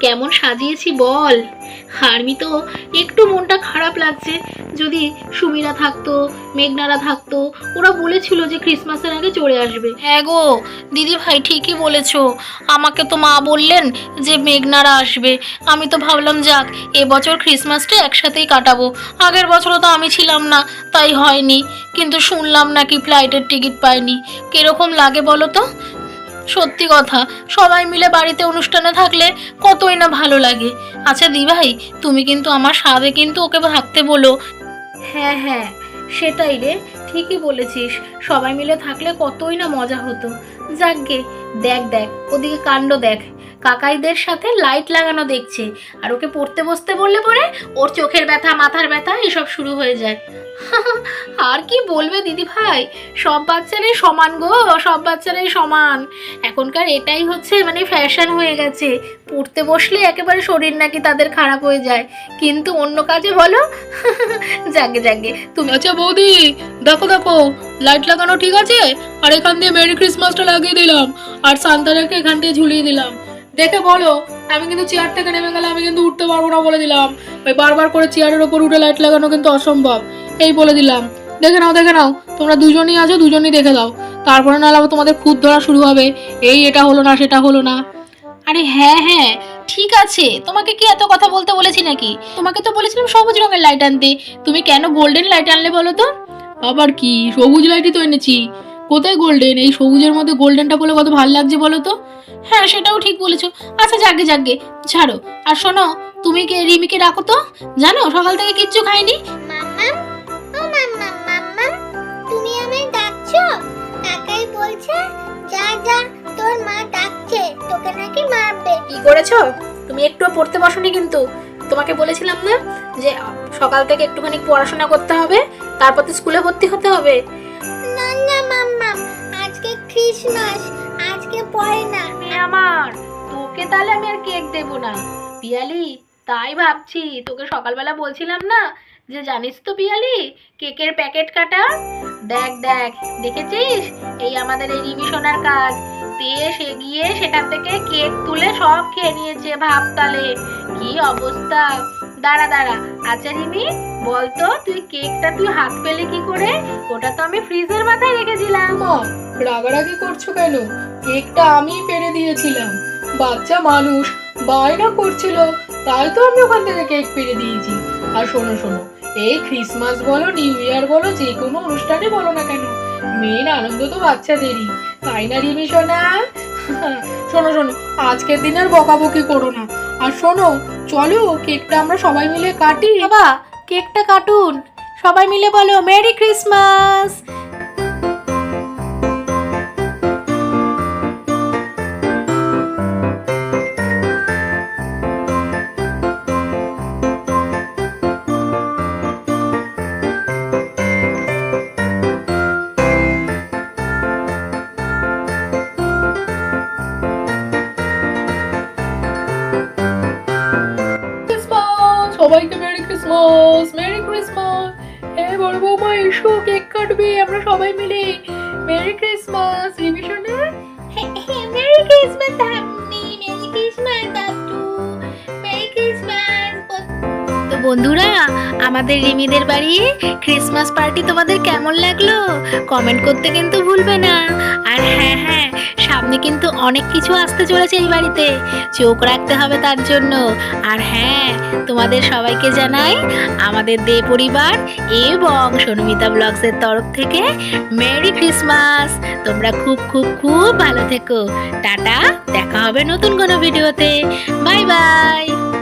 কেমন সাজিয়েছি বল। আমি তো একটু মনটা খারাপ লাগছে। যদি সুমিরা থাকতো, মেঘনারা থাকতো, ওরা বলেছিল যে ক্রিসমাসের আগে চলে আসবে। হ্যাঁ গো, দিদি ভাই ঠিকই বলেছ। আমাকে তো মা বললেন যে মেঘনারা আসবে। আমি তো ভাবলাম, যাক, এবছর ক্রিসমাসটা একসাথেই কাটাবো। আগের বছরও তো আমি ছিলাম না, তাই হয়নি। কিন্তু শুনলাম নাকি ফ্লাইটের টিকিট পাইনি। কীরকম লাগে বলো তো? সত্যি কথা, সবাই মিলে বাড়িতে অনুষ্ঠানে থাকলে কতই না ভালো লাগে। আচ্ছা দিভাই, তুমি কিন্তু আমার স্বাদে কিন্তু ওকে থাকতে বলো। হ্যাঁ হ্যাঁ সেটাই রে, ঠিকই বলেছিস। সবাই মিলে থাকলে কতই না মজা হতো। যাকগে দেখ দেখ, ওদিকে কাণ্ড দেখ। কাকাইদের সাথে লাইট লাগানো দেখছে। আর ওকে পড়তে বসতে বললে পরে ওর চোখের ব্যথা, মাথার ব্যথা এসব শুরু হয়ে যায়। আর কি বলবে দিদি ভাই? সব বাচ্চারাই সমান গো, সব বাচ্চারাই সমান। এখনকার এটাই হচ্ছে মানে ফ্যাশন হয়ে গেছে। পড়তে বসলে একেবারে শরীর নাকি তাদের খারাপ হয়ে যায়। কিন্তু অন্য কাজে বলো। জাগে জাগে তুমি আচ্ছা বৌদি, দেখো দেখো। লাইট লাগানো ঠিক আছে? আর এখান দিয়ে মেরি ক্রিসমাসটা লাগিয়ে দিলাম। আর সান্তারাকে এখান দিয়ে ঝুলিয়ে দিলাম। দেখে বলো আমি কিন্তু চেয়ার থেকে নেমে গেলে আমি কিন্তু উঠতে পারব না বলে দিলাম। ওই বারবার করে চেয়ারের ওপর উঠে লাইট লাগানো কিন্তু অসম্ভব। এই বলে দিলাম। দেখে নাও দেখে নাও তোমরা দুজনই আছো দুজনই দেখে দাও। তারপরে নাহলে আবার তোমাদের খুদ ধরা শুরু হবে। এই এটা হলো না সেটা হলো না। আরে হ্যাঁ হ্যাঁ ঠিক আছে। তোমাকে কি এত কথা বলতে বলেছি নাকি? তোমাকে তো বলেছিলাম সবুজ রঙের লাইট আনতে। তুমি কেন গোল্ডেন লাইট আনলে বলো তো? আবার কি? সবুজ লাইটই তো এনেছি। কোথায় গোল্ডেন এই সবুজের মধ্যে গোল্ডেনটা বলে কত ভালো লাগছে বলো তো? হ্যাঁ সেটাও ঠিক বলেছ। আচ্ছা যাগে যাগে। ছাড়ো। আর শোনো তুমি কে রিমিকে ডাকো তো। জানো সকাল থেকে কিচ্ছু খাইনি। মাম্মা ও মাম্মা মাম্মা তুমি আমায় ডাকছো? কাকাই বলছে যা যা তোর মা ডাকছে। তোকে নাকি মারবে। কি করেছ? তুমি একটুও পড়তে বসনি কিন্তু। তোমাকে বলেছিলাম না যে সকাল থেকে একটুখানি পড়াশোনা করতে হবে তারপর তো স্কুলে ভর্তি হতে হবে। ক্রিসমাস আজকে পড়ে না। আমার, তোকে তাহলে আমি আর কেক দেবো না। পিয়ালি, তাই ভাবছি, তোকে সকালবেলা বলছিলাম না যে জানিস তো পিয়ালি, কেকের প্যাকেট কাটা? দেখ দেখ, দেখেছিস? এই আমাদের এই রিমি সোনার কাজ। দিয়ে সে গিয়ে সেখান থেকে কেক তুলে সব খেয়ে নিয়েছে ভাব তালে কি অবস্থা? দাঁড়া দাঁড়া আচ্ছা রিমি, বলতো তুই কেকটা তুই হাত পেলে কি করে? ওটা তো আমি ফ্রিজের মাথায় রেখেছিলাম মা রাগারাগি করছ কেন? কেকটা আমিই পেরে দিয়েছিলাম। বাচ্চা মানুষ বায়না করছিল তাই তো আমি ওখান থেকে কেক পেরে দিয়েছি। আর শোনো শোনো এই ক্রিসমাস বলো নিউ ইয়ার বলো যে কোনো অনুষ্ঠানে বলো না কেন। মেন আনন্দ তো বাচ্চাদেরই তাই না রিমি সোনা? শোনো শোনো আজকের দিন আর বকাবকি করো না। আর শোনো চলো কেকটা আমরা সবাই মিলে কাটি। বাবা কেকটা কাটুন। সবাই মিলে বলো merry Christmas Christmas merry Christmas হে বড় বৌমা এসো কেক কাটবে আমরা সবাই মিলে। মেরি ক্রিসমাস রিভিশনে মেরি ক্রিসমাস হাম্মি মেরি ক্রিসমাস দাদু। মেরি ক্রিসমাস তো বন্ধুরা আমাদের রিমিদের বাড়ি ক্রিসমাস পার্টি তোমাদের কেমন লাগল? কমেন্ট করতে কিন্তু ভুলবে না। আর হ্যাঁ হ্যাঁ সামনে কিন্তু অনেক কিছু আসতে চলেছে এই বাড়িতে। চোখ রাখতে হবে তার জন্য। আর হ্যাঁ তোমাদের সবাইকে জানাই, আমাদের দে পরিবার এবং সনুমিতা ব্লগসের তরফ থেকে মেরি ক্রিসমাস। তোমরা খুব খুব খুব ভালো থেকো। টাটা, দেখা হবে নতুন কোনো ভিডিওতে। Bye bye.